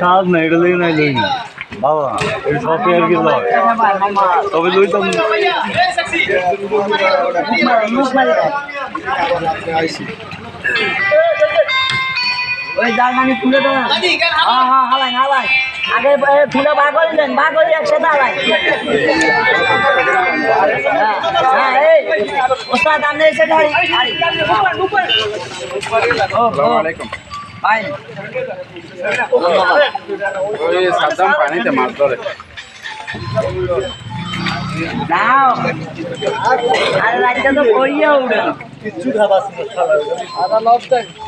সাজ না এটা লই নাই লই না বাবা এটা সব আর কি লয় তবে লই তো ওই হ্যাঁ হ্যাঁ আগে তুলে বার করে বার করে একসাথে হালাই। ওস্তাদ আপনি এসে ভাই সাবধান পানিতে মাছ ধরে আরে রাতটা তো কিচ্ছু খাবার তার কাছে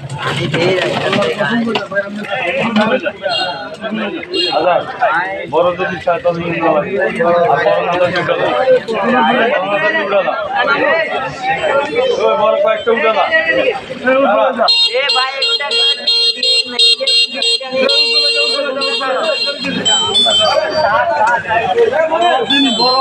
বড় যদি আর বড় কয়েকটা উঠে না এটা